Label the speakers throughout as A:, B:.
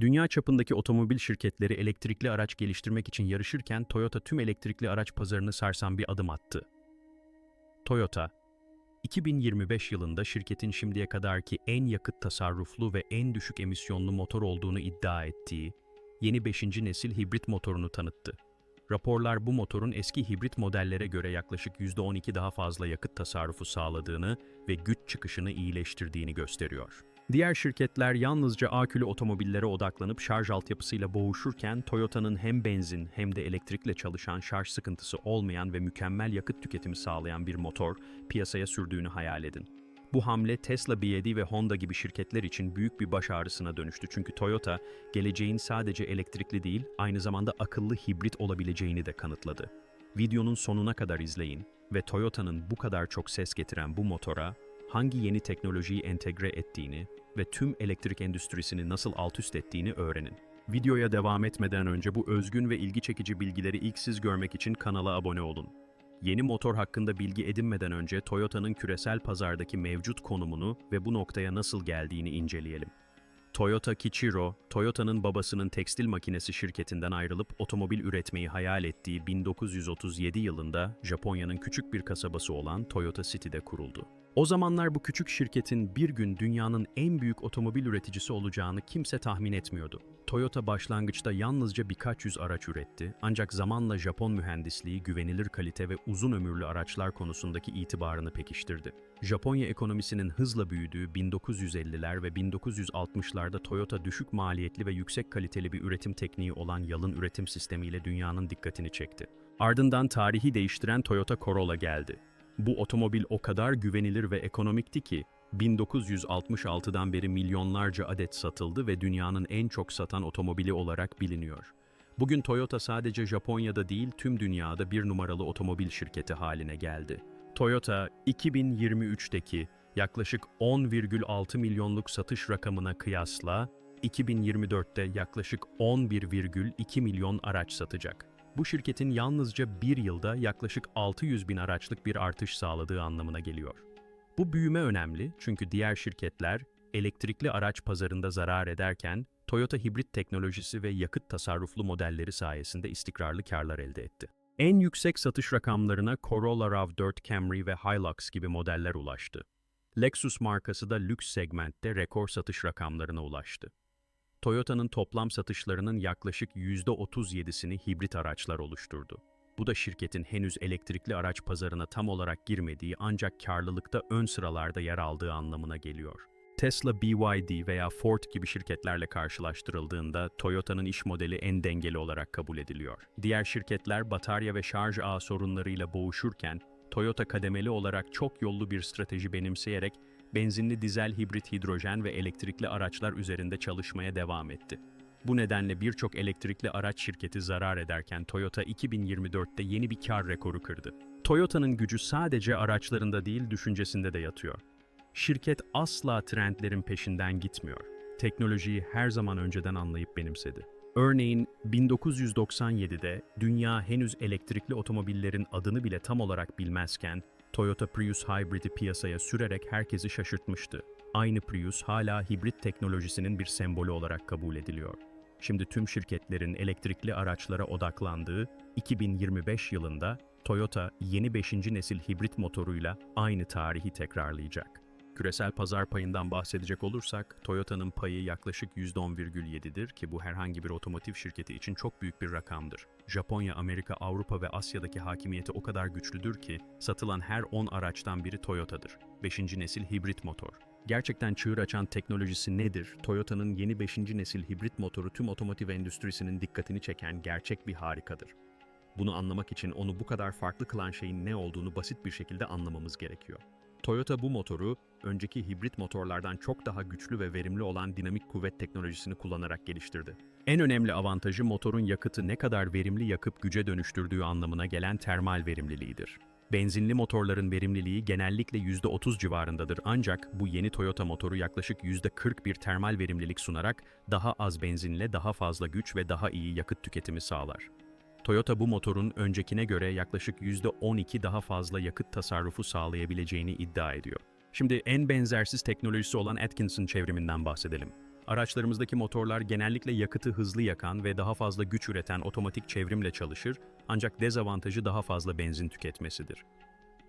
A: Dünya çapındaki otomobil şirketleri elektrikli araç geliştirmek için yarışırken Toyota tüm elektrikli araç pazarını sarsan bir adım attı. Toyota, 2025 yılında şirketin şimdiye kadarki en yakıt tasarruflu ve en düşük emisyonlu motor olduğunu iddia ettiği yeni 5. nesil hibrit motorunu tanıttı. Raporlar bu motorun eski hibrit modellere göre yaklaşık %12 daha fazla yakıt tasarrufu sağladığını ve güç çıkışını iyileştirdiğini gösteriyor. Diğer şirketler yalnızca akülü otomobillere odaklanıp şarj altyapısıyla boğuşurken Toyota'nın hem benzin hem de elektrikle çalışan şarj sıkıntısı olmayan ve mükemmel yakıt tüketimi sağlayan bir motor piyasaya sürdüğünü hayal edin. Bu hamle Tesla, BYD ve Honda gibi şirketler için büyük bir baş ağrısına dönüştü çünkü Toyota, geleceğin sadece elektrikli değil, aynı zamanda akıllı hibrit olabileceğini de kanıtladı. Videonun sonuna kadar izleyin ve Toyota'nın bu kadar çok ses getiren bu motora hangi yeni teknolojiyi entegre ettiğini ve tüm elektrik endüstrisini nasıl altüst ettiğini öğrenin. Videoya devam etmeden önce bu özgün ve ilgi çekici bilgileri ilk siz görmek için kanala abone olun. Yeni motor hakkında bilgi edinmeden önce Toyota'nın küresel pazardaki mevcut konumunu ve bu noktaya nasıl geldiğini inceleyelim. Toyota Kichiro, Toyota'nın babasının tekstil makinesi şirketinden ayrılıp otomobil üretmeyi hayal ettiği 1937 yılında Japonya'nın küçük bir kasabası olan Toyota City'de kuruldu. O zamanlar bu küçük şirketin bir gün dünyanın en büyük otomobil üreticisi olacağını kimse tahmin etmiyordu. Toyota başlangıçta yalnızca birkaç yüz araç üretti ancak zamanla Japon mühendisliği güvenilir kalite ve uzun ömürlü araçlar konusundaki itibarını pekiştirdi. Japonya ekonomisinin hızla büyüdüğü 1950'ler ve 1960'larda Toyota düşük maliyetli ve yüksek kaliteli bir üretim tekniği olan yalın üretim sistemiyle dünyanın dikkatini çekti. Ardından tarihi değiştiren Toyota Corolla geldi. Bu otomobil o kadar güvenilir ve ekonomikti ki 1966'dan beri milyonlarca adet satıldı ve dünyanın en çok satan otomobili olarak biliniyor. Bugün Toyota sadece Japonya'da değil tüm dünyada bir numaralı otomobil şirketi haline geldi. Toyota 2023'teki yaklaşık 10,6 milyonluk satış rakamına kıyasla 2024'te yaklaşık 11,2 milyon araç satacak. Bu şirketin yalnızca bir yılda yaklaşık 600 bin araçlık bir artış sağladığı anlamına geliyor. Bu büyüme önemli çünkü diğer şirketler elektrikli araç pazarında zarar ederken Toyota hibrit teknolojisi ve yakıt tasarruflu modelleri sayesinde istikrarlı karlar elde etti. En yüksek satış rakamlarına Corolla RAV4 Camry ve Hilux gibi modeller ulaştı. Lexus markası da lüks segmentte rekor satış rakamlarına ulaştı. Toyota'nın toplam satışlarının yaklaşık %37'sini hibrit araçlar oluşturdu. Bu da şirketin henüz elektrikli araç pazarına tam olarak girmediği ancak karlılıkta ön sıralarda yer aldığı anlamına geliyor. Tesla, BYD veya Ford gibi şirketlerle karşılaştırıldığında Toyota'nın iş modeli en dengeli olarak kabul ediliyor. Diğer şirketler batarya ve şarj ağı sorunlarıyla boğuşurken Toyota kademeli olarak çok yollu bir strateji benimseyerek benzinli dizel hibrit hidrojen ve elektrikli araçlar üzerinde çalışmaya devam etti. Bu nedenle birçok elektrikli araç şirketi zarar ederken Toyota 2024'te yeni bir kar rekoru kırdı. Toyota'nın gücü sadece araçlarında değil düşüncesinde de yatıyor. Şirket asla trendlerin peşinden gitmiyor. Teknolojiyi her zaman önceden anlayıp benimsedi. Örneğin 1997'de dünya henüz elektrikli otomobillerin adını bile tam olarak bilmezken Toyota Prius Hybrid'i piyasaya sürerek herkesi şaşırtmıştı. Aynı Prius hala hibrit teknolojisinin bir sembolü olarak kabul ediliyor. Şimdi tüm şirketlerin elektrikli araçlara odaklandığı 2025 yılında Toyota yeni 5. nesil hibrit motoruyla aynı tarihi tekrarlayacak. Küresel pazar payından bahsedecek olursak, Toyota'nın payı yaklaşık %10,7'dir ki bu herhangi bir otomotiv şirketi için çok büyük bir rakamdır. Japonya, Amerika, Avrupa ve Asya'daki hakimiyeti o kadar güçlüdür ki satılan her 10 araçtan biri Toyota'dır. 5. nesil hibrit motor. Gerçekten çığır açan teknolojisi nedir? Toyota'nın yeni 5. nesil hibrit motoru tüm otomotiv endüstrisinin dikkatini çeken gerçek bir harikadır. Bunu anlamak için onu bu kadar farklı kılan şeyin ne olduğunu basit bir şekilde anlamamız gerekiyor. Toyota bu motoru, önceki hibrit motorlardan çok daha güçlü ve verimli olan dinamik kuvvet teknolojisini kullanarak geliştirdi. En önemli avantajı motorun yakıtı ne kadar verimli yakıp güce dönüştürdüğü anlamına gelen termal verimliliğidir. Benzinli motorların verimliliği genellikle %30 civarındadır ancak bu yeni Toyota motoru yaklaşık %40 bir termal verimlilik sunarak daha az benzinle daha fazla güç ve daha iyi yakıt tüketimi sağlar. Toyota bu motorun öncekine göre yaklaşık %12 daha fazla yakıt tasarrufu sağlayabileceğini iddia ediyor. Şimdi en benzersiz teknolojisi olan Atkinson çevriminden bahsedelim. Araçlarımızdaki motorlar genellikle yakıtı hızlı yakan ve daha fazla güç üreten otomatik çevrimle çalışır ancak dezavantajı daha fazla benzin tüketmesidir.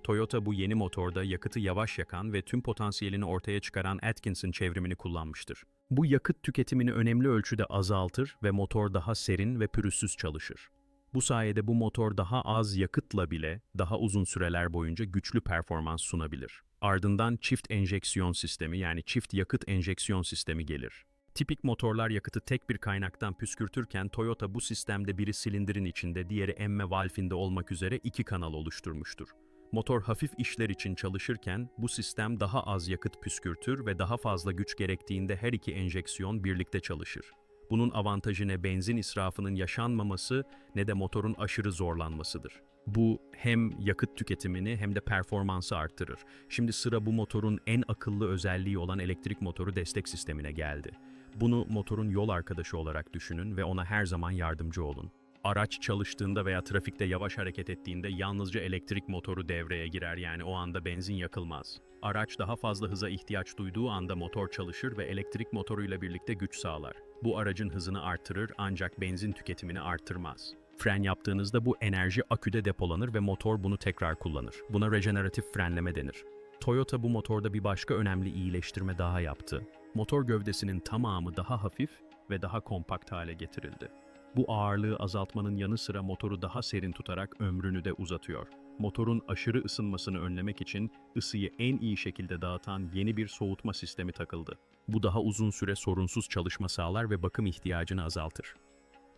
A: Toyota bu yeni motorda yakıtı yavaş yakan ve tüm potansiyelini ortaya çıkaran Atkinson çevrimini kullanmıştır. Bu yakıt tüketimini önemli ölçüde azaltır ve motor daha serin ve pürüzsüz çalışır. Bu sayede bu motor daha az yakıtla bile daha uzun süreler boyunca güçlü performans sunabilir. Ardından çift enjeksiyon sistemi yani çift yakıt enjeksiyon sistemi gelir. Tipik motorlar yakıtı tek bir kaynaktan püskürtürken Toyota bu sistemde biri silindirin içinde, diğeri emme valfinde olmak üzere iki kanal oluşturmuştur. Motor hafif işler için çalışırken bu sistem daha az yakıt püskürtür ve daha fazla güç gerektiğinde her iki enjeksiyon birlikte çalışır. Bunun avantajı ne benzin israfının yaşanmaması ne de motorun aşırı zorlanmasıdır. Bu hem yakıt tüketimini hem de performansı arttırır. Şimdi sıra bu motorun en akıllı özelliği olan elektrik motoru destek sistemine geldi. Bunu motorun yol arkadaşı olarak düşünün ve ona her zaman yardımcı olun. Araç çalıştığında veya trafikte yavaş hareket ettiğinde yalnızca elektrik motoru devreye girer yani o anda benzin yakılmaz. Araç daha fazla hıza ihtiyaç duyduğu anda motor çalışır ve elektrik motoruyla birlikte güç sağlar. Bu aracın hızını artırır ancak benzin tüketimini artırmaz. Fren yaptığınızda bu enerji aküde depolanır ve motor bunu tekrar kullanır. Buna rejeneratif frenleme denir. Toyota bu motorda bir başka önemli iyileştirme daha yaptı. Motor gövdesinin tamamı daha hafif ve daha kompakt hale getirildi. Bu ağırlığı azaltmanın yanı sıra motoru daha serin tutarak ömrünü de uzatıyor. Motorun aşırı ısınmasını önlemek için ısıyı en iyi şekilde dağıtan yeni bir soğutma sistemi takıldı. Bu daha uzun süre sorunsuz çalışma sağlar ve bakım ihtiyacını azaltır.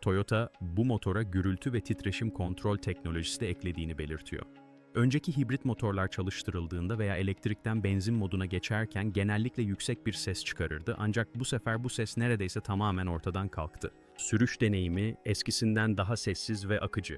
A: Toyota bu motora gürültü ve titreşim kontrol teknolojisi de eklediğini belirtiyor. Önceki hibrit motorlar çalıştırıldığında veya elektrikten benzin moduna geçerken genellikle yüksek bir ses çıkarırdı ancak bu sefer bu ses neredeyse tamamen ortadan kalktı. Sürüş deneyimi eskisinden daha sessiz ve akıcı.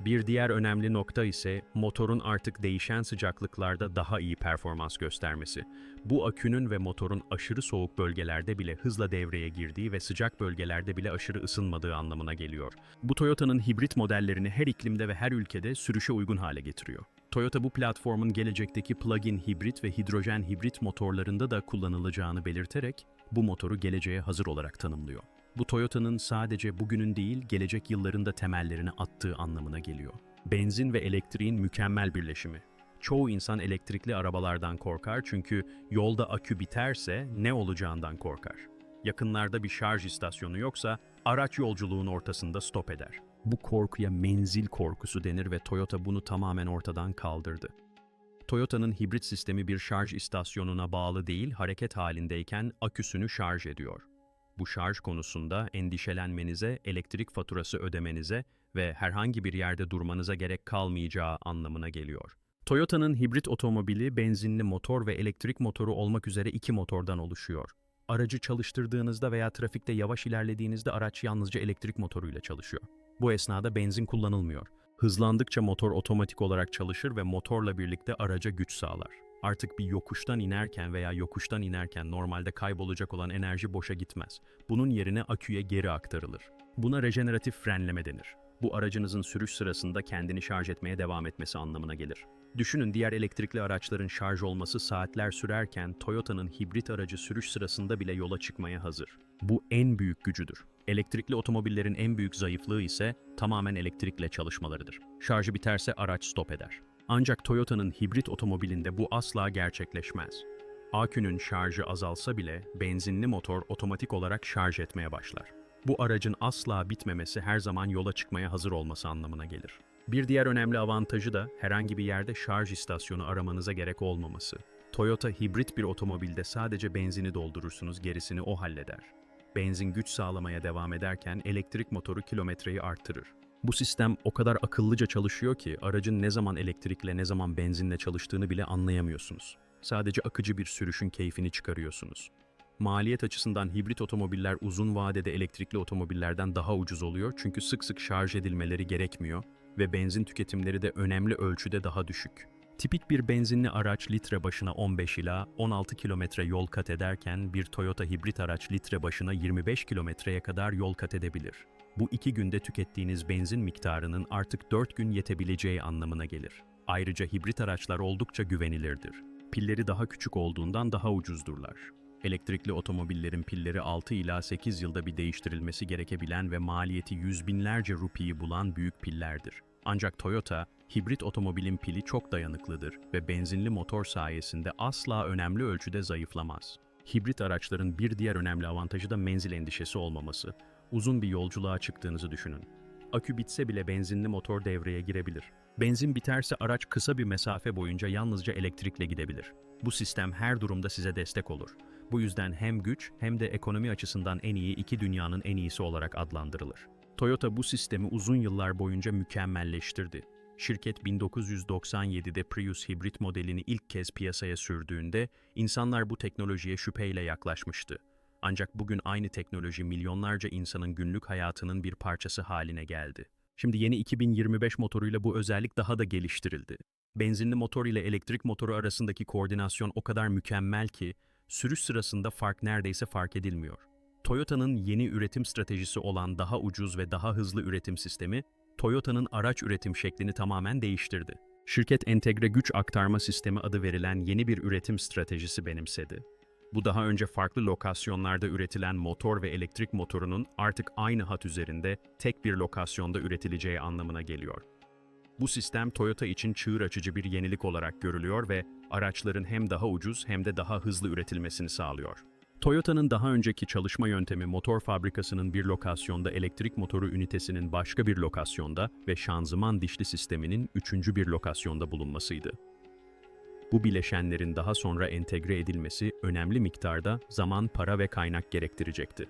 A: Bir diğer önemli nokta ise motorun artık değişen sıcaklıklarda daha iyi performans göstermesi. Bu akünün ve motorun aşırı soğuk bölgelerde bile hızla devreye girdiği ve sıcak bölgelerde bile aşırı ısınmadığı anlamına geliyor. Bu Toyota'nın hibrit modellerini her iklimde ve her ülkede sürüşe uygun hale getiriyor. Toyota bu platformun gelecekteki plug-in hibrit ve hidrojen hibrit motorlarında da kullanılacağını belirterek bu motoru geleceğe hazır olarak tanımlıyor. Bu Toyota'nın sadece bugünün değil, gelecek yıllarında temellerini attığı anlamına geliyor. Benzin ve elektriğin mükemmel birleşimi. Çoğu insan elektrikli arabalardan korkar çünkü yolda akü biterse ne olacağından korkar. Yakınlarda bir şarj istasyonu yoksa araç yolculuğun ortasında stop eder. Bu korkuya menzil korkusu denir ve Toyota bunu tamamen ortadan kaldırdı. Toyota'nın hibrit sistemi bir şarj istasyonuna bağlı değil, hareket halindeyken aküsünü şarj ediyor. Bu şarj konusunda endişelenmenize, elektrik faturası ödemenize ve herhangi bir yerde durmanıza gerek kalmayacağı anlamına geliyor. Toyota'nın hibrit otomobili benzinli motor ve elektrik motoru olmak üzere iki motordan oluşuyor. Aracı çalıştırdığınızda veya trafikte yavaş ilerlediğinizde araç yalnızca elektrik motoruyla çalışıyor. Bu esnada benzin kullanılmıyor. Hızlandıkça motor otomatik olarak çalışır ve motorla birlikte araca güç sağlar. Artık bir yokuştan inerken veya yokuştan inerken normalde kaybolacak olan enerji boşa gitmez. Bunun yerine aküye geri aktarılır. Buna rejeneratif frenleme denir. Bu aracınızın sürüş sırasında kendini şarj etmeye devam etmesi anlamına gelir. Düşünün diğer elektrikli araçların şarj olması saatler sürerken Toyota'nın hibrit aracı sürüş sırasında bile yola çıkmaya hazır. Bu en büyük gücüdür. Elektrikli otomobillerin en büyük zayıflığı ise tamamen elektrikle çalışmalarıdır. Şarjı biterse araç stop eder. Ancak Toyota'nın hibrit otomobilinde bu asla gerçekleşmez. Akünün şarjı azalsa bile benzinli motor otomatik olarak şarj etmeye başlar. Bu aracın asla bitmemesi her zaman yola çıkmaya hazır olması anlamına gelir. Bir diğer önemli avantajı da herhangi bir yerde şarj istasyonu aramanıza gerek olmaması. Toyota hibrit bir otomobilde sadece benzini doldurursunuz, gerisini o halleder. Benzin güç sağlamaya devam ederken elektrik motoru kilometreyi artırır. Bu sistem o kadar akıllıca çalışıyor ki aracın ne zaman elektrikle ne zaman benzinle çalıştığını bile anlayamıyorsunuz. Sadece akıcı bir sürüşün keyfini çıkarıyorsunuz. Maliyet açısından hibrit otomobiller uzun vadede elektrikli otomobillerden daha ucuz oluyor çünkü sık sık şarj edilmeleri gerekmiyor ve benzin tüketimleri de önemli ölçüde daha düşük. Tipik bir benzinli araç litre başına 15 ila 16 kilometre yol kat ederken bir Toyota hibrit araç litre başına 25 kilometreye kadar yol kat edebilir. Bu iki günde tükettiğiniz benzin miktarının artık 4 gün yetebileceği anlamına gelir. Ayrıca hibrit araçlar oldukça güvenilirdir. Pilleri daha küçük olduğundan daha ucuzdurlar. Elektrikli otomobillerin pilleri 6 ila 8 yılda bir değiştirilmesi gerekebilen ve maliyeti yüz binlerce rupiyi bulan büyük pillerdir. Ancak Toyota, hibrit otomobilin pili çok dayanıklıdır ve benzinli motor sayesinde asla önemli ölçüde zayıflamaz. Hibrit araçların bir diğer önemli avantajı da menzil endişesi olmaması. Uzun bir yolculuğa çıktığınızı düşünün. Akü bitse bile benzinli motor devreye girebilir. Benzin biterse araç kısa bir mesafe boyunca yalnızca elektrikle gidebilir. Bu sistem her durumda size destek olur. Bu yüzden hem güç hem de ekonomi açısından en iyi iki dünyanın en iyisi olarak adlandırılır. Toyota bu sistemi uzun yıllar boyunca mükemmelleştirdi. Şirket 1997'de Prius hibrit modelini ilk kez piyasaya sürdüğünde insanlar bu teknolojiye şüpheyle yaklaşmıştı. Ancak bugün aynı teknoloji milyonlarca insanın günlük hayatının bir parçası haline geldi. Şimdi yeni 2025 motoruyla bu özellik daha da geliştirildi. Benzinli motor ile elektrik motoru arasındaki koordinasyon o kadar mükemmel ki sürüş sırasında fark neredeyse fark edilmiyor. Toyota'nın yeni üretim stratejisi olan daha ucuz ve daha hızlı üretim sistemi, Toyota'nın araç üretim şeklini tamamen değiştirdi. Şirket entegre güç aktarma sistemi adı verilen yeni bir üretim stratejisi benimsedi. Bu daha önce farklı lokasyonlarda üretilen motor ve elektrik motorunun artık aynı hat üzerinde tek bir lokasyonda üretileceği anlamına geliyor. Bu sistem Toyota için çığır açıcı bir yenilik olarak görülüyor ve araçların hem daha ucuz hem de daha hızlı üretilmesini sağlıyor. Toyota'nın daha önceki çalışma yöntemi motor fabrikasının bir lokasyonda elektrik motoru ünitesinin başka bir lokasyonda ve şanzıman dişli sisteminin üçüncü bir lokasyonda bulunmasıydı. Bu bileşenlerin daha sonra entegre edilmesi önemli miktarda zaman, para ve kaynak gerektirecekti.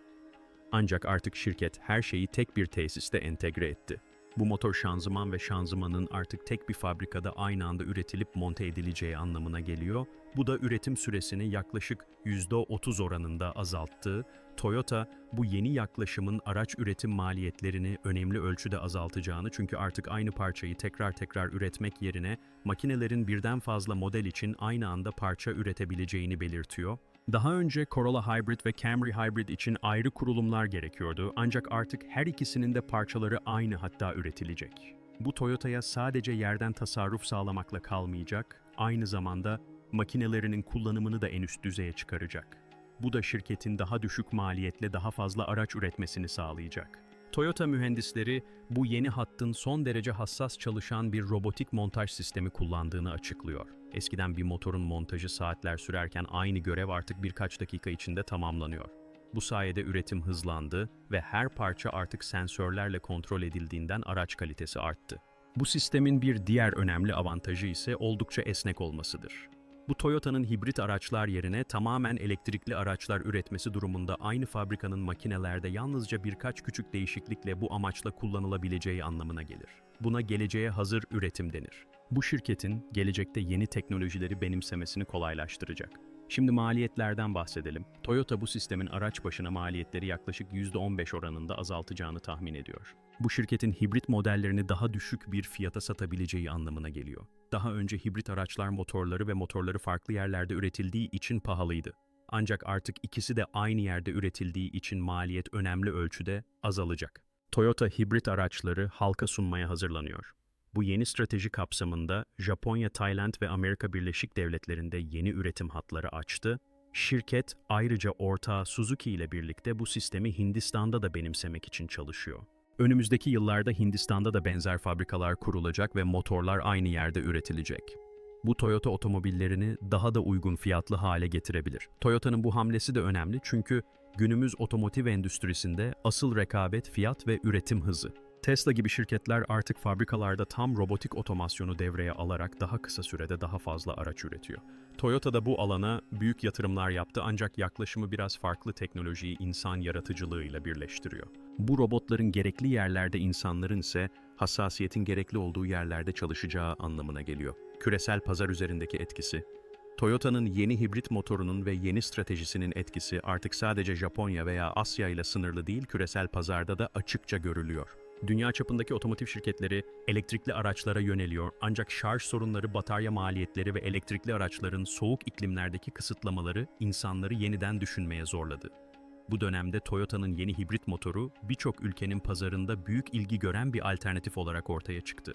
A: Ancak artık şirket her şeyi tek bir tesiste entegre etti. Bu motor şanzıman ve şanzımanın artık tek bir fabrikada aynı anda üretilip monte edileceği anlamına geliyor. Bu da üretim süresini yaklaşık %30 oranında azalttı. Toyota bu yeni yaklaşımın araç üretim maliyetlerini önemli ölçüde azaltacağını çünkü artık aynı parçayı tekrar tekrar üretmek yerine makinelerin birden fazla model için aynı anda parça üretebileceğini belirtiyor. Daha önce Corolla Hybrid ve Camry Hybrid için ayrı kurulumlar gerekiyordu ancak artık her ikisinin de parçaları aynı hatta üretilecek. Bu Toyota'ya sadece yerden tasarruf sağlamakla kalmayacak, aynı zamanda makinelerinin kullanımını da en üst düzeye çıkaracak. Bu da şirketin daha düşük maliyetle daha fazla araç üretmesini sağlayacak. Toyota mühendisleri bu yeni hattın son derece hassas çalışan bir robotik montaj sistemi kullandığını açıklıyor. Eskiden bir motorun montajı saatler sürerken aynı görev artık birkaç dakika içinde tamamlanıyor. Bu sayede üretim hızlandı ve her parça artık sensörlerle kontrol edildiğinden araç kalitesi arttı. Bu sistemin bir diğer önemli avantajı ise oldukça esnek olmasıdır. Bu Toyota'nın hibrit araçlar yerine tamamen elektrikli araçlar üretmesi durumunda aynı fabrikanın makinelerde yalnızca birkaç küçük değişiklikle bu amaçla kullanılabileceği anlamına gelir. Buna geleceğe hazır üretim denir. Bu şirketin gelecekte yeni teknolojileri benimsemesini kolaylaştıracak. Şimdi maliyetlerden bahsedelim. Toyota bu sistemin araç başına maliyetleri yaklaşık %15 oranında azaltacağını tahmin ediyor. Bu şirketin hibrit modellerini daha düşük bir fiyata satabileceği anlamına geliyor. Daha önce hibrit araçlar motorları ve motorları farklı yerlerde üretildiği için pahalıydı. Ancak artık ikisi de aynı yerde üretildiği için maliyet önemli ölçüde azalacak. Toyota hibrit araçları halka sunmaya hazırlanıyor. Bu yeni strateji kapsamında Japonya, Tayland ve Amerika Birleşik Devletleri'nde yeni üretim hatları açtı. Şirket ayrıca ortağı Suzuki ile birlikte bu sistemi Hindistan'da da benimsemek için çalışıyor. Önümüzdeki yıllarda Hindistan'da da benzer fabrikalar kurulacak ve motorlar aynı yerde üretilecek. Bu Toyota otomobillerini daha da uygun fiyatlı hale getirebilir. Toyota'nın bu hamlesi de önemli çünkü günümüz otomotiv endüstrisinde asıl rekabet fiyat ve üretim hızı. Tesla gibi şirketler artık fabrikalarda tam robotik otomasyonu devreye alarak daha kısa sürede daha fazla araç üretiyor. Toyota da bu alana büyük yatırımlar yaptı ancak yaklaşımı biraz farklı teknolojiyi insan yaratıcılığıyla birleştiriyor. Bu robotların gerekli yerlerde insanların ise hassasiyetin gerekli olduğu yerlerde çalışacağı anlamına geliyor. Küresel pazar üzerindeki etkisi Toyota'nın yeni hibrit motorunun ve yeni stratejisinin etkisi artık sadece Japonya veya Asya ile sınırlı değil, küresel pazarda da açıkça görülüyor. Dünya çapındaki otomotiv şirketleri elektrikli araçlara yöneliyor ancak şarj sorunları, batarya maliyetleri ve elektrikli araçların soğuk iklimlerdeki kısıtlamaları insanları yeniden düşünmeye zorladı. Bu dönemde Toyota'nın yeni hibrit motoru birçok ülkenin pazarında büyük ilgi gören bir alternatif olarak ortaya çıktı.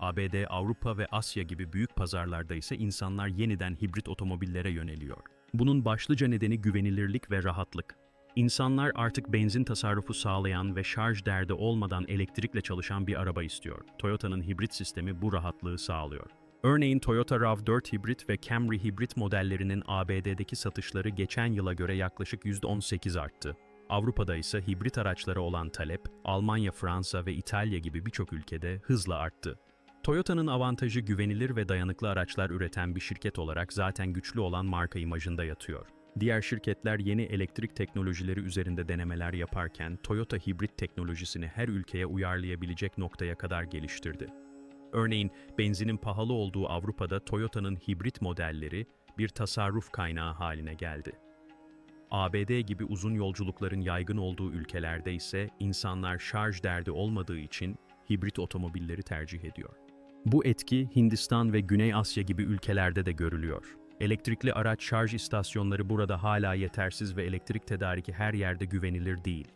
A: ABD, Avrupa ve Asya gibi büyük pazarlarda ise insanlar yeniden hibrit otomobillere yöneliyor. Bunun başlıca nedeni güvenilirlik ve rahatlık. İnsanlar artık benzin tasarrufu sağlayan ve şarj derdi olmadan elektrikle çalışan bir araba istiyor. Toyota'nın hibrit sistemi bu rahatlığı sağlıyor. Örneğin Toyota RAV4 hibrit ve Camry hibrit modellerinin ABD'deki satışları geçen yıla göre yaklaşık %18 arttı. Avrupa'da ise hibrit araçlara olan talep, Almanya, Fransa ve İtalya gibi birçok ülkede hızla arttı. Toyota'nın avantajı güvenilir ve dayanıklı araçlar üreten bir şirket olarak zaten güçlü olan marka imajında yatıyor. Diğer şirketler yeni elektrik teknolojileri üzerinde denemeler yaparken Toyota hibrit teknolojisini her ülkeye uyarlayabilecek noktaya kadar geliştirdi. Örneğin benzinin pahalı olduğu Avrupa'da Toyota'nın hibrit modelleri bir tasarruf kaynağı haline geldi. ABD gibi uzun yolculukların yaygın olduğu ülkelerde ise insanlar şarj derdi olmadığı için hibrit otomobilleri tercih ediyor. Bu etki Hindistan ve Güney Asya gibi ülkelerde de görülüyor. Elektrikli araç şarj istasyonları burada hala yetersiz ve elektrik tedariki her yerde güvenilir değil.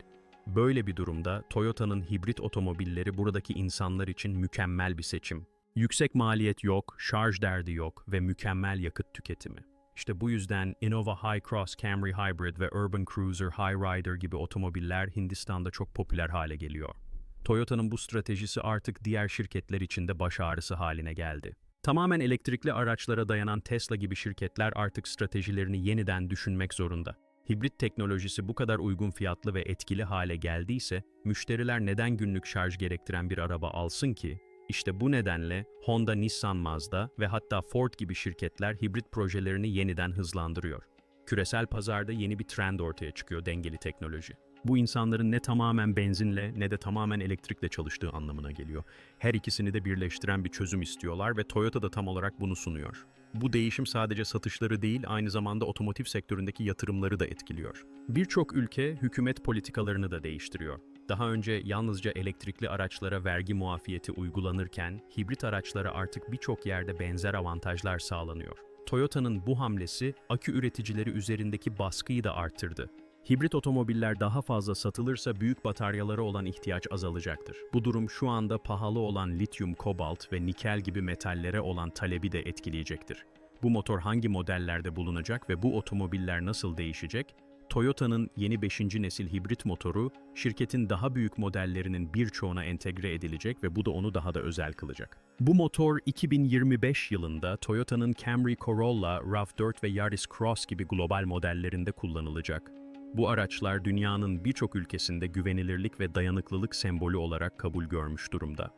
A: Böyle bir durumda Toyota'nın hibrit otomobilleri buradaki insanlar için mükemmel bir seçim. Yüksek maliyet yok, şarj derdi yok ve mükemmel yakıt tüketimi. İşte bu yüzden Innova High Cross Camry Hybrid ve Urban Cruiser High Rider gibi otomobiller Hindistan'da çok popüler hale geliyor. Toyota'nın bu stratejisi artık diğer şirketler için de baş ağrısı haline geldi. Tamamen elektrikli araçlara dayanan Tesla gibi şirketler artık stratejilerini yeniden düşünmek zorunda. Hibrit teknolojisi bu kadar uygun fiyatlı ve etkili hale geldiyse, müşteriler neden günlük şarj gerektiren bir araba alsın ki? İşte bu nedenle Honda, Nissan, Mazda ve hatta Ford gibi şirketler hibrit projelerini yeniden hızlandırıyor. Küresel pazarda yeni bir trend ortaya çıkıyor dengeli teknoloji. Bu insanların ne tamamen benzinle ne de tamamen elektrikle çalıştığı anlamına geliyor. Her ikisini de birleştiren bir çözüm istiyorlar ve Toyota da tam olarak bunu sunuyor. Bu değişim sadece satışları değil, aynı zamanda otomotiv sektöründeki yatırımları da etkiliyor. Birçok ülke hükümet politikalarını da değiştiriyor. Daha önce yalnızca elektrikli araçlara vergi muafiyeti uygulanırken, hibrit araçlara artık birçok yerde benzer avantajlar sağlanıyor. Toyota'nın bu hamlesi akü üreticileri üzerindeki baskıyı da arttırdı. Hibrit otomobiller daha fazla satılırsa büyük bataryalara olan ihtiyaç azalacaktır. Bu durum şu anda pahalı olan lityum, kobalt ve nikel gibi metallere olan talebi de etkileyecektir. Bu motor hangi modellerde bulunacak ve bu otomobiller nasıl değişecek? Toyota'nın yeni 5. nesil hibrit motoru, şirketin daha büyük modellerinin birçoğuna entegre edilecek ve bu da onu daha da özel kılacak. Bu motor 2025 yılında Toyota'nın Camry Corolla, RAV4 ve Yaris Cross gibi global modellerinde kullanılacak. Bu araçlar dünyanın birçok ülkesinde güvenilirlik ve dayanıklılık sembolü olarak kabul görmüş durumda.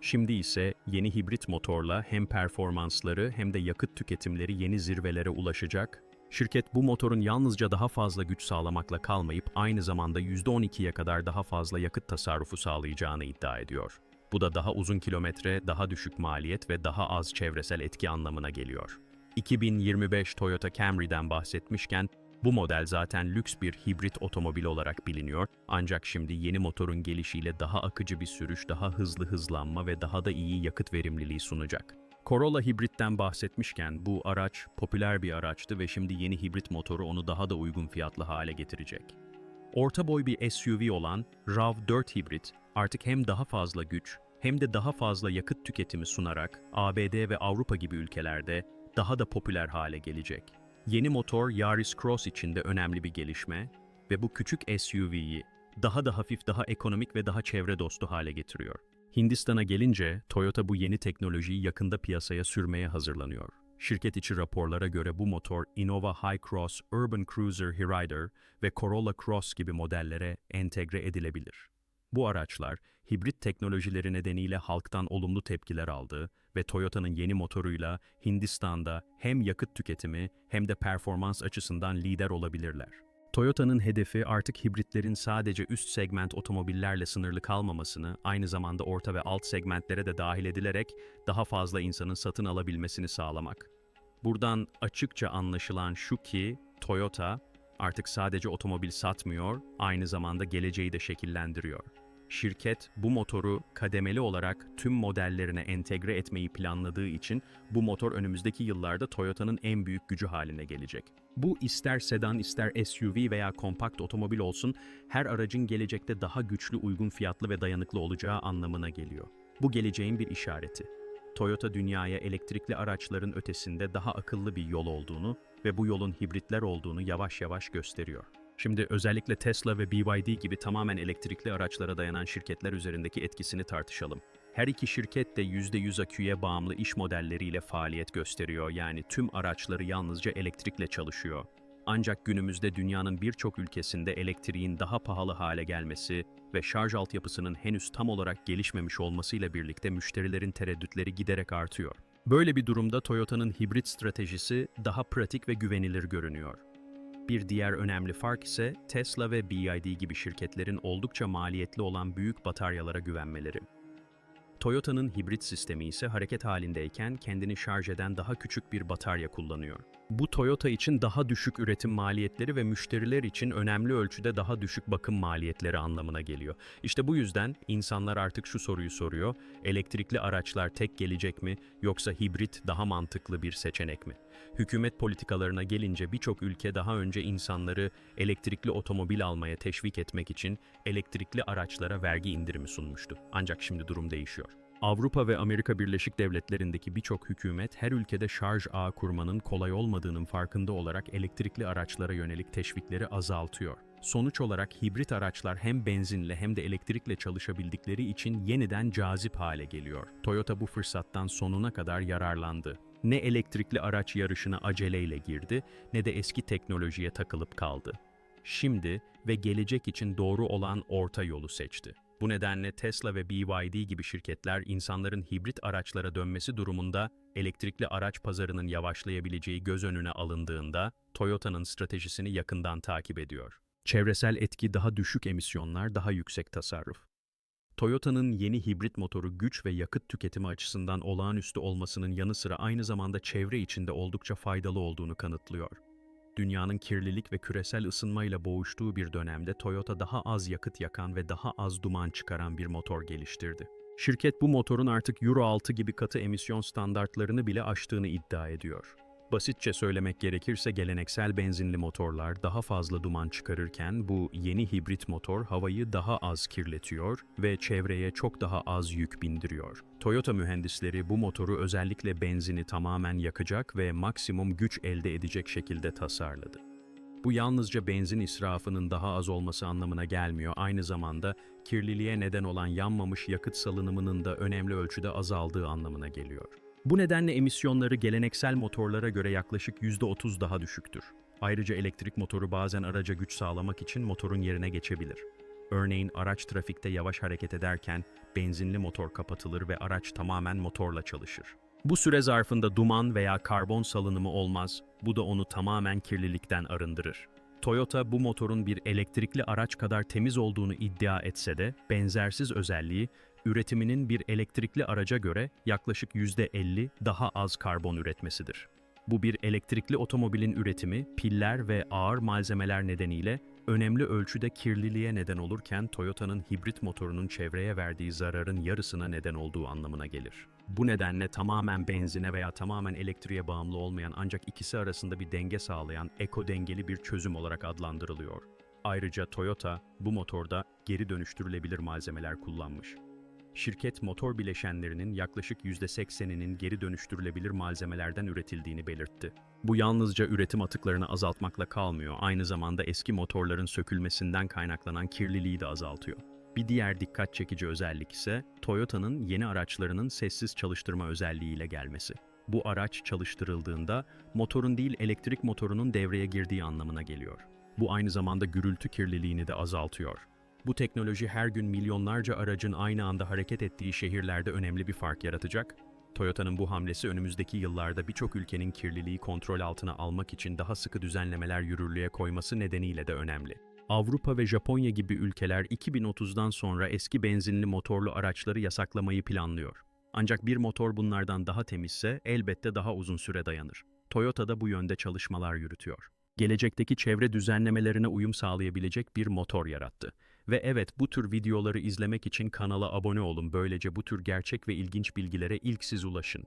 A: Şimdi ise yeni hibrit motorla hem performansları hem de yakıt tüketimleri yeni zirvelere ulaşacak. Şirket bu motorun yalnızca daha fazla güç sağlamakla kalmayıp aynı zamanda %12'ye kadar daha fazla yakıt tasarrufu sağlayacağını iddia ediyor. Bu da daha uzun kilometre, daha düşük maliyet ve daha az çevresel etki anlamına geliyor. 2025 Toyota Camry'den bahsetmişken bu model zaten lüks bir hibrit otomobil olarak biliniyor ancak şimdi yeni motorun gelişiyle daha akıcı bir sürüş, daha hızlı hızlanma ve daha da iyi yakıt verimliliği sunacak. Corolla hibritten bahsetmişken bu araç popüler bir araçtı ve şimdi yeni hibrit motoru onu daha da uygun fiyatlı hale getirecek. Orta boy bir SUV olan RAV4 hibrit artık hem daha fazla güç hem de daha fazla yakıt tüketimi sunarak ABD ve Avrupa gibi ülkelerde daha da popüler hale gelecek. Yeni motor Yaris Cross için de önemli bir gelişme ve bu küçük SUV'yi daha da hafif, daha ekonomik ve daha çevre dostu hale getiriyor. Hindistan'a gelince Toyota bu yeni teknolojiyi yakında piyasaya sürmeye hazırlanıyor. Şirket içi raporlara göre bu motor Innova High Cross, Urban Cruiser Hyrider ve Corolla Cross gibi modellere entegre edilebilir. Bu araçlar hibrit teknolojileri nedeniyle halktan olumlu tepkiler aldı ve Toyota'nın yeni motoruyla Hindistan'da hem yakıt tüketimi hem de performans açısından lider olabilirler. Toyota'nın hedefi artık hibritlerin sadece üst segment otomobillerle sınırlı kalmamasını, aynı zamanda orta ve alt segmentlere de dahil edilerek daha fazla insanın satın alabilmesini sağlamak. Buradan açıkça anlaşılan şu ki Toyota artık sadece otomobil satmıyor, aynı zamanda geleceği de şekillendiriyor. Şirket bu motoru kademeli olarak tüm modellerine entegre etmeyi planladığı için bu motor önümüzdeki yıllarda Toyota'nın en büyük gücü haline gelecek. Bu ister sedan ister SUV veya kompakt otomobil olsun her aracın gelecekte daha güçlü, uygun fiyatlı ve dayanıklı olacağı anlamına geliyor. Bu geleceğin bir işareti. Toyota dünyaya elektrikli araçların ötesinde daha akıllı bir yol olduğunu, ve bu yolun hibritler olduğunu yavaş yavaş gösteriyor. Şimdi özellikle Tesla ve BYD gibi tamamen elektrikli araçlara dayanan şirketler üzerindeki etkisini tartışalım. Her iki şirket de %100 aküye bağımlı iş modelleriyle faaliyet gösteriyor. Yani tüm araçları yalnızca elektrikle çalışıyor. Ancak günümüzde dünyanın birçok ülkesinde elektriğin daha pahalı hale gelmesi ve şarj altyapısının henüz tam olarak gelişmemiş olmasıyla birlikte müşterilerin tereddütleri giderek artıyor. Böyle bir durumda Toyota'nın hibrit stratejisi daha pratik ve güvenilir görünüyor. Bir diğer önemli fark ise Tesla ve BYD gibi şirketlerin oldukça maliyetli olan büyük bataryalara güvenmeleri. Toyota'nın hibrit sistemi ise hareket halindeyken kendini şarj eden daha küçük bir batarya kullanıyor. Bu Toyota için daha düşük üretim maliyetleri ve müşteriler için önemli ölçüde daha düşük bakım maliyetleri anlamına geliyor. İşte bu yüzden insanlar artık şu soruyu soruyor. Elektrikli araçlar tek gelecek mi yoksa hibrit daha mantıklı bir seçenek mi? Hükümet politikalarına gelince birçok ülke daha önce insanları elektrikli otomobil almaya teşvik etmek için elektrikli araçlara vergi indirimi sunmuştu. Ancak şimdi durum değişiyor. Avrupa ve Amerika Birleşik Devletleri'ndeki birçok hükümet her ülkede şarj ağı kurmanın kolay olmadığının farkında olarak elektrikli araçlara yönelik teşvikleri azaltıyor. Sonuç olarak hibrit araçlar hem benzinle hem de elektrikle çalışabildikleri için yeniden cazip hale geliyor. Toyota bu fırsattan sonuna kadar yararlandı. Ne elektrikli araç yarışına aceleyle girdi ne de eski teknolojiye takılıp kaldı. Şimdi ve gelecek için doğru olan orta yolu seçti. Bu nedenle Tesla ve BYD gibi şirketler insanların hibrit araçlara dönmesi durumunda elektrikli araç pazarının yavaşlayabileceği göz önüne alındığında Toyota'nın stratejisini yakından takip ediyor. Çevresel etki daha düşük emisyonlar, daha yüksek tasarruf. Toyota'nın yeni hibrit motoru güç ve yakıt tüketimi açısından olağanüstü olmasının yanı sıra aynı zamanda çevre içinde oldukça faydalı olduğunu kanıtlıyor. Dünyanın kirlilik ve küresel ısınmayla boğuştuğu bir dönemde Toyota daha az yakıt yakan ve daha az duman çıkaran bir motor geliştirdi. Şirket bu motorun artık Euro 6 gibi katı emisyon standartlarını bile aştığını iddia ediyor. Basitçe söylemek gerekirse geleneksel benzinli motorlar daha fazla duman çıkarırken bu yeni hibrit motor havayı daha az kirletiyor ve çevreye çok daha az yük bindiriyor. Toyota mühendisleri bu motoru özellikle benzini tamamen yakacak ve maksimum güç elde edecek şekilde tasarladı. Bu yalnızca benzin israfının daha az olması anlamına gelmiyor, aynı zamanda kirliliğe neden olan yanmamış yakıt salınımının da önemli ölçüde azaldığı anlamına geliyor. Bu nedenle emisyonları geleneksel motorlara göre yaklaşık %30 daha düşüktür. Ayrıca elektrik motoru bazen araca güç sağlamak için motorun yerine geçebilir. Örneğin araç trafikte yavaş hareket ederken benzinli motor kapatılır ve araç tamamen motorla çalışır. Bu süre zarfında duman veya karbon salınımı olmaz, bu da onu tamamen kirlilikten arındırır. Toyota bu motorun bir elektrikli araç kadar temiz olduğunu iddia etse de benzersiz özelliği üretiminin bir elektrikli araca göre yaklaşık %50 daha az karbon üretmesidir. Bu bir elektrikli otomobilin üretimi, piller ve ağır malzemeler nedeniyle önemli ölçüde kirliliğe neden olurken Toyota'nın hibrit motorunun çevreye verdiği zararın yarısına neden olduğu anlamına gelir. Bu nedenle tamamen benzine veya tamamen elektriğe bağımlı olmayan ancak ikisi arasında bir denge sağlayan eko dengeli bir çözüm olarak adlandırılıyor. Ayrıca Toyota bu motorda geri dönüştürülebilir malzemeler kullanmış şirket motor bileşenlerinin yaklaşık %80'inin geri dönüştürülebilir malzemelerden üretildiğini belirtti. Bu yalnızca üretim atıklarını azaltmakla kalmıyor, aynı zamanda eski motorların sökülmesinden kaynaklanan kirliliği de azaltıyor. Bir diğer dikkat çekici özellik ise Toyota'nın yeni araçlarının sessiz çalıştırma özelliğiyle gelmesi. Bu araç çalıştırıldığında motorun değil elektrik motorunun devreye girdiği anlamına geliyor. Bu aynı zamanda gürültü kirliliğini de azaltıyor. Bu teknoloji her gün milyonlarca aracın aynı anda hareket ettiği şehirlerde önemli bir fark yaratacak. Toyota'nın bu hamlesi önümüzdeki yıllarda birçok ülkenin kirliliği kontrol altına almak için daha sıkı düzenlemeler yürürlüğe koyması nedeniyle de önemli. Avrupa ve Japonya gibi ülkeler 2030'dan sonra eski benzinli motorlu araçları yasaklamayı planlıyor. Ancak bir motor bunlardan daha temizse elbette daha uzun süre dayanır. Toyota da bu yönde çalışmalar yürütüyor. Gelecekteki çevre düzenlemelerine uyum sağlayabilecek bir motor yarattı. Ve evet bu tür videoları izlemek için kanala abone olun böylece bu tür gerçek ve ilginç bilgilere ilk siz ulaşın.